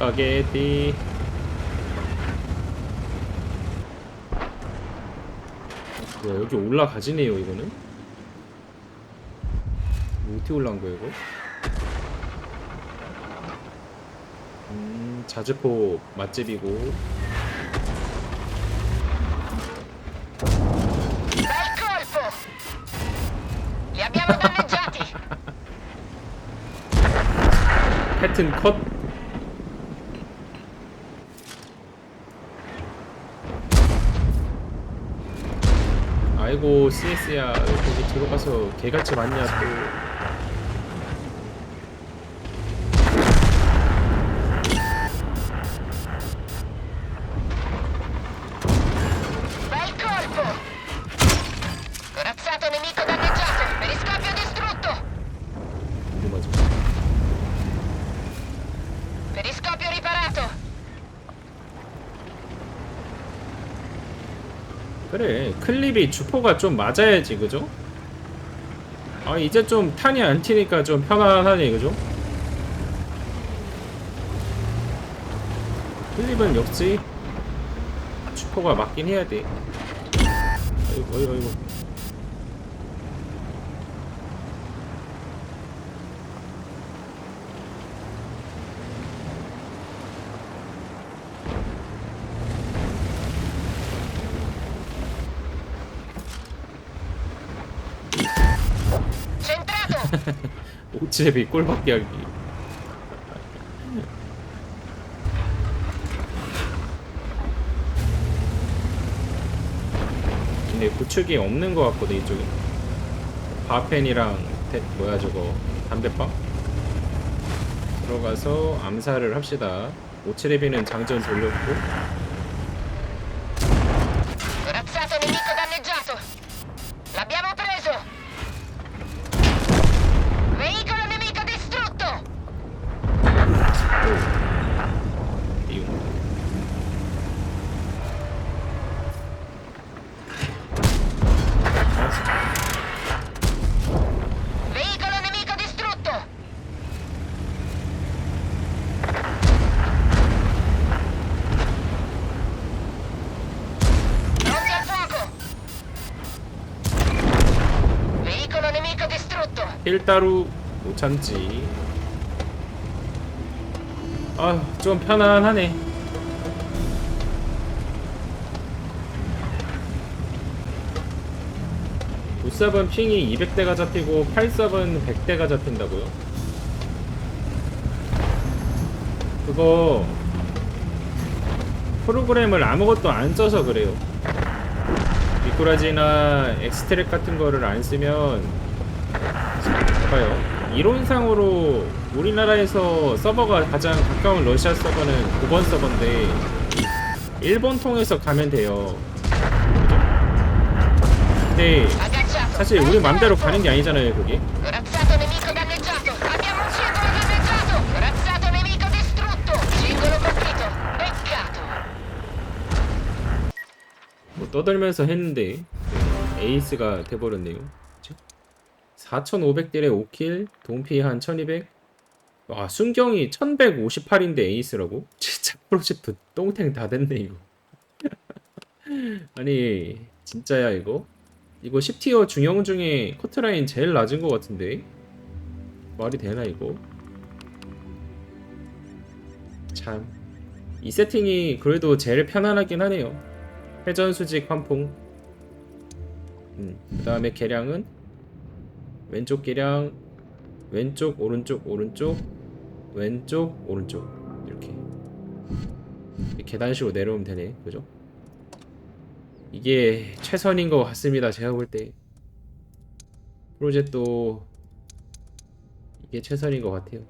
스파게티. 뭐야 여기 올라가지네요 이거는? 어떻게 올라온 거야 이거? 음 자주포 맛집이고! 패튼 컷 아이고 CS야 거기 들어가서 개같이 맞냐 또 클립이 주포가 좀 맞아야지 그죠? 아 이제 좀 탄이 안 튀니까 좀 편안하네 그죠? 클립은 역시 주포가 맞긴 해야 돼 아이고 아이고 아이고 Centrato! 오치레비 꼴밖에 하기 근데 구축이 없는 것 같거든 이쪽에. 바펜이랑 대, 뭐야 저거. 담배빵? 들어가서 암살을 합시다. 오치레비는 장전 돌렸고 1따루 못 참지. 아좀 편안하네. 우삽은 핑이 200대가 잡히고 8삽은 100대가 잡힌다고요? 그거 프로그램을 아무것도 안 써서 그래요. 미꾸라지나 엑스트랙 같은 거를 안 쓰면 봐요. 이론상으로 우리나라에서 서버가 가장 가까운 러시아 서버는 9번 서버인데 일본 통해서 가면 돼요. 근데! 사실 우리 맘대로 가는 게 아니잖아요, 그게. 뭐 떠들면서 했는데 에이스가 돼버렸네요. 4,500딜에 5킬, 동피 한 1,200. 와 순경이 1,158인데 에이스라고? 진짜 프로젝트 똥탱 다 됐네 이거. 아니 진짜야 이거? 이거 10티어 중형 중에 커트라인 제일 낮은 것 같은데 말이 되나 이거? 참 이 세팅이 그래도 제일 편안하긴 하네요. 회전 수직 환풍. 음, 그 다음에 계량은 왼쪽 계량, 왼쪽 오른쪽 오른쪽, 왼쪽 오른쪽 이렇게 계단식으로 내려오면 되네, 그죠? 이게 최선인 것 같습니다. 제가 볼 때 프로젝트도 이게 최선인 것 같아요.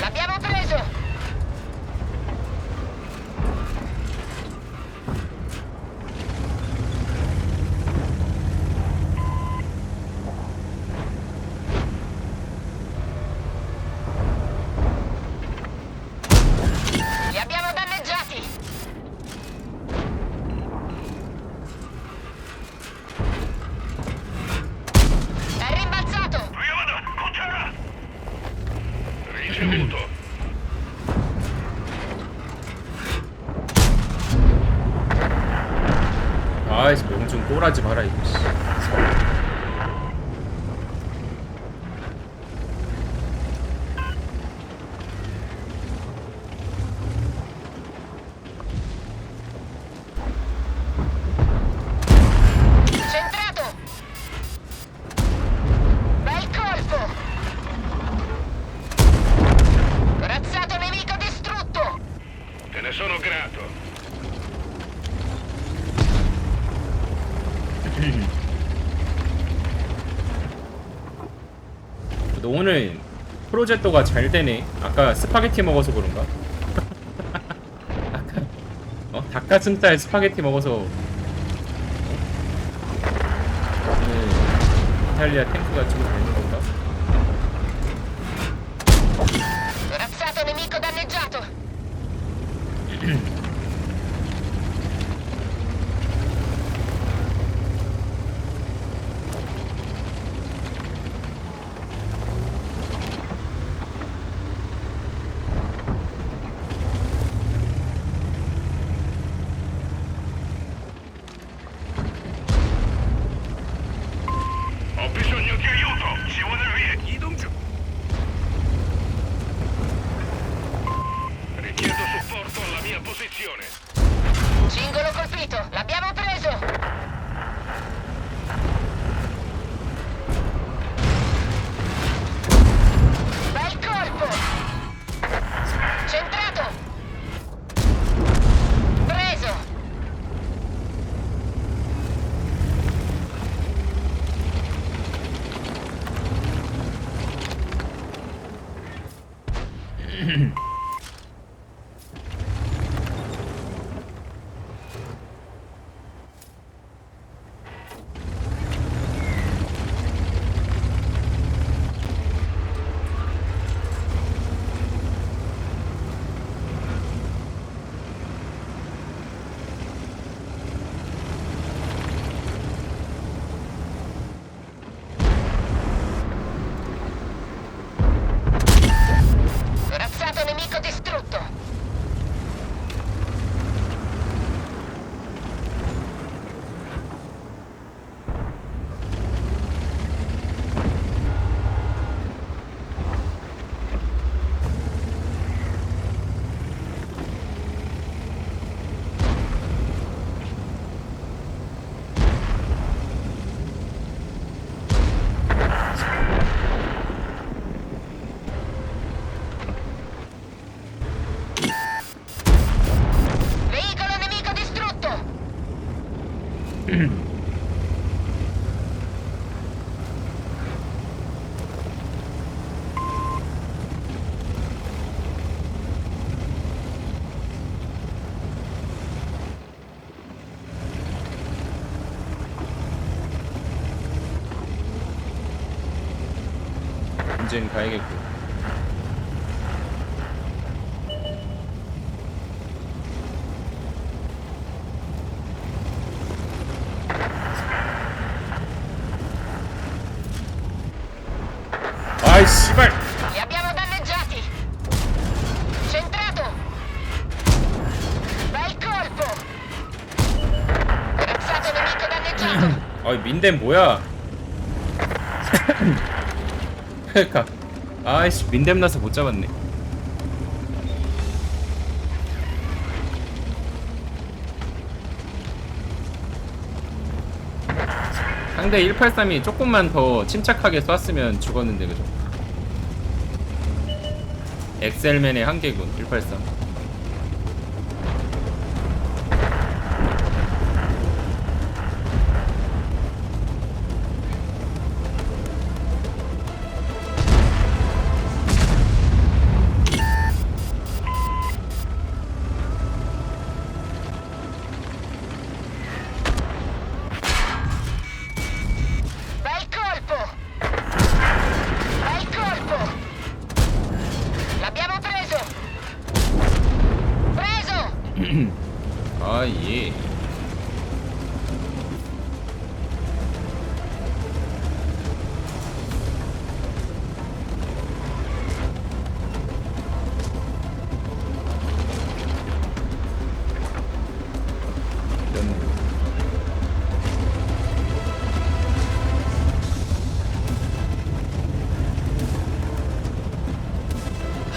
L'abbiamo preso! Li abbiamo danneggiati! 아이씨 꼬라지 마라 이거 씨. 프로젝터가 잘 되네. 아까 스파게티 먹어서 그런가? 아까 어 닭가슴살 스파게티 먹어서 어? 오늘 이탈리아 탱크가 좀 되는 건가? Posizione. Singolo colpito! L'abbiamo preso! 이젠 가야겠고. 아이 씨발. Li abbiamo danneggiati! Centrato! Bel colpo! Corazzato nemico danneggiato! 아이 민댐 뭐야? 그러니까 아이씨 민댐 나서 못 잡았네. 상대 183이 조금만 더 침착하게 쐈으면 죽었는데 그죠? 엑셀맨의 한계군 183.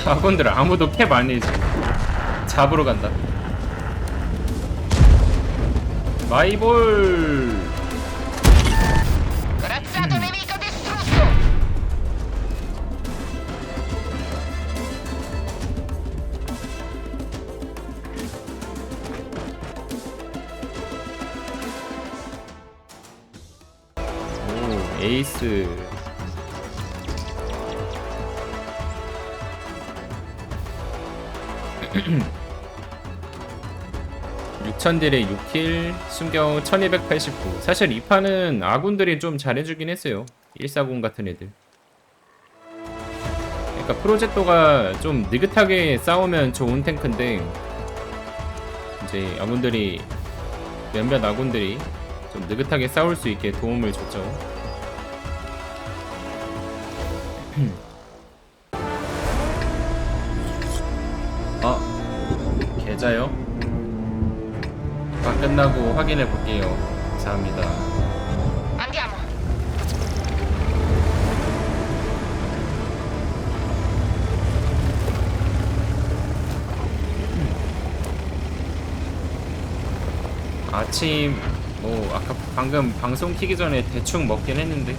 아군들 아무도 캡 아니지 잡으러 간다 마이볼 에이스 6000딜에 6킬, 순경 1289. 사실 이 판은 아군들이 좀 잘해주긴 했어요. 140 같은 애들. 그러니까 프로젝토가 좀 느긋하게 싸우면 좋은 탱크인데 이제 아군들이 몇몇 아군들이 좀 느긋하게 싸울 수 있게 도움을 줬죠. 다 끝나고 확인해 볼게요. 감사합니다. Andiamo! 아침 뭐 아까 방금 방송 키기 전에 대충 먹긴 했는데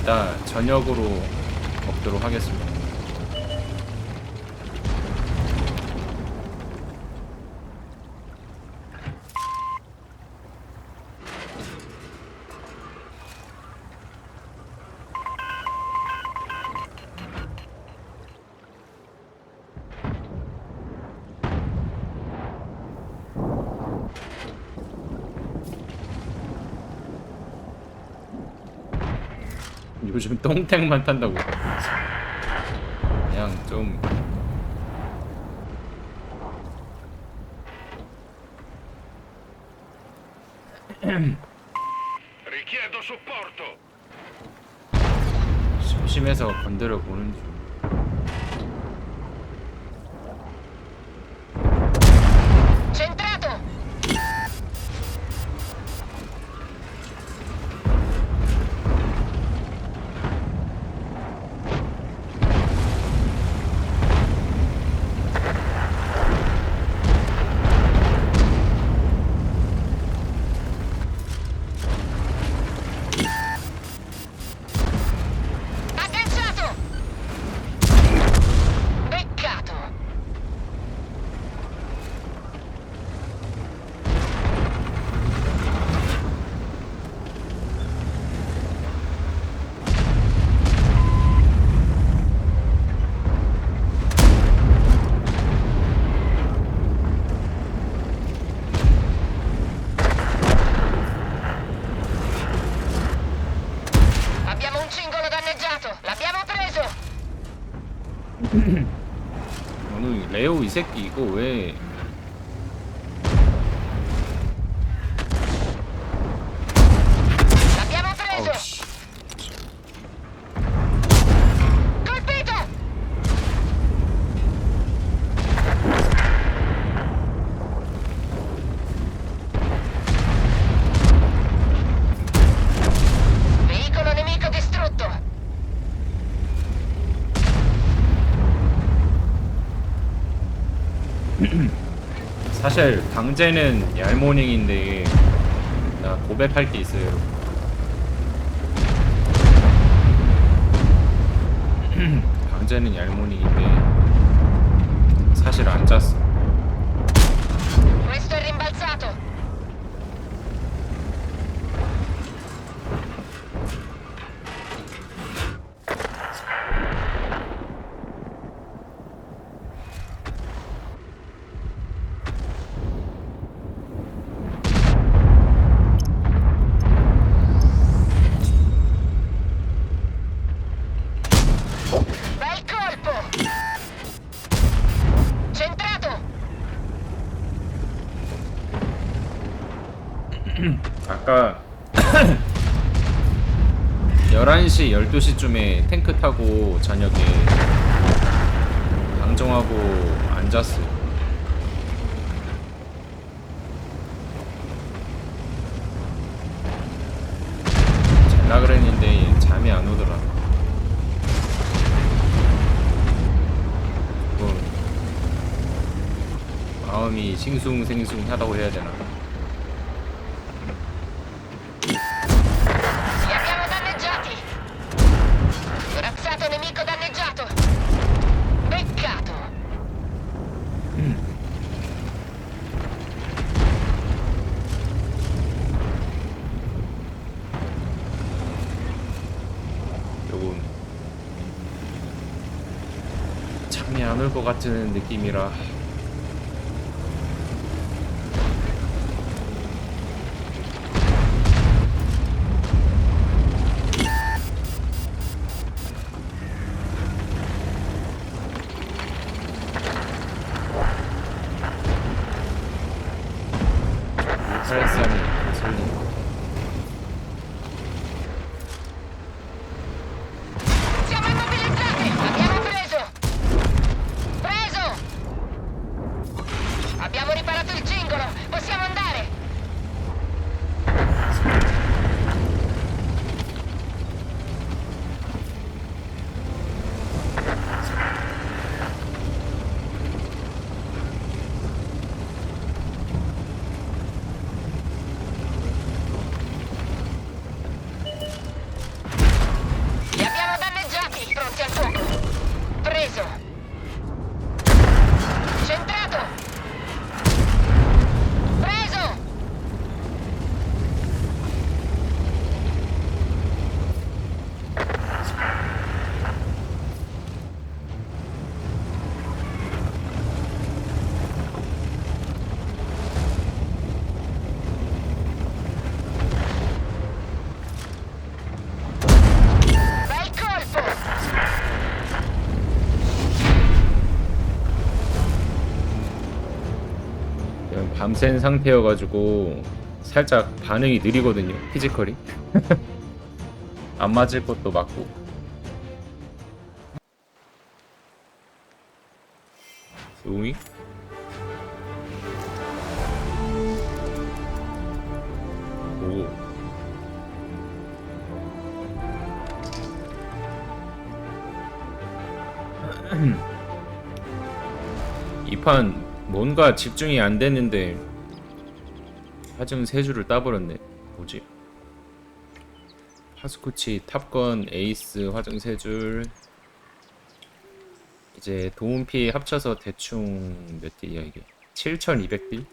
이따 저녁으로 먹도록 하겠습니다. 요즘 똥탱만 탄다고. 그냥 좀. 심심해서 건드려 보는 중. 이거 왜 사실 강제는 얄모닝인데 나 고백할 게 있어요. 강제는 얄모닝인데 사실 안 짰어. Questo è rimbalzato! Bel colpo! Centrato! 아까 11시, 12시쯤에 탱크 타고 저녁에 방종하고 앉았어. 잘라 그랬는데 잠이 안 오더라. 뭐 마음이 싱숭생숭하다고 해야 되나? 것 같은 느낌이라. 살산이 밤샌 상태여가지고 살짝 반응이 느리거든요 피지컬이. 안 맞을 것도 맞고. 용이? 오. 이판 뭔가 집중이 안 됐는데 화증 세 줄을 따버렸네. 뭐지? 파스쿠치, 탑건, 에이스, 화증 세 줄. 이제 도움피 합쳐서 대충 몇 딜이야 이게? 7,200딜?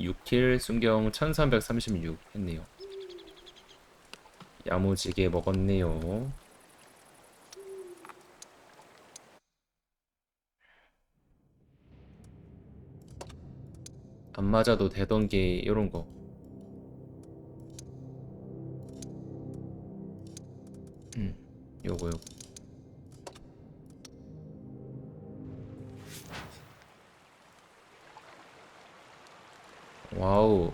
6킬, 순경 1,336 했네요. 야무지게 먹었네요. 안 맞아도 되던 게 이런 거. 음, 요거 요거. 와우.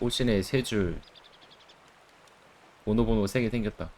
호신의 세 줄. 보노보노 세개 생겼다.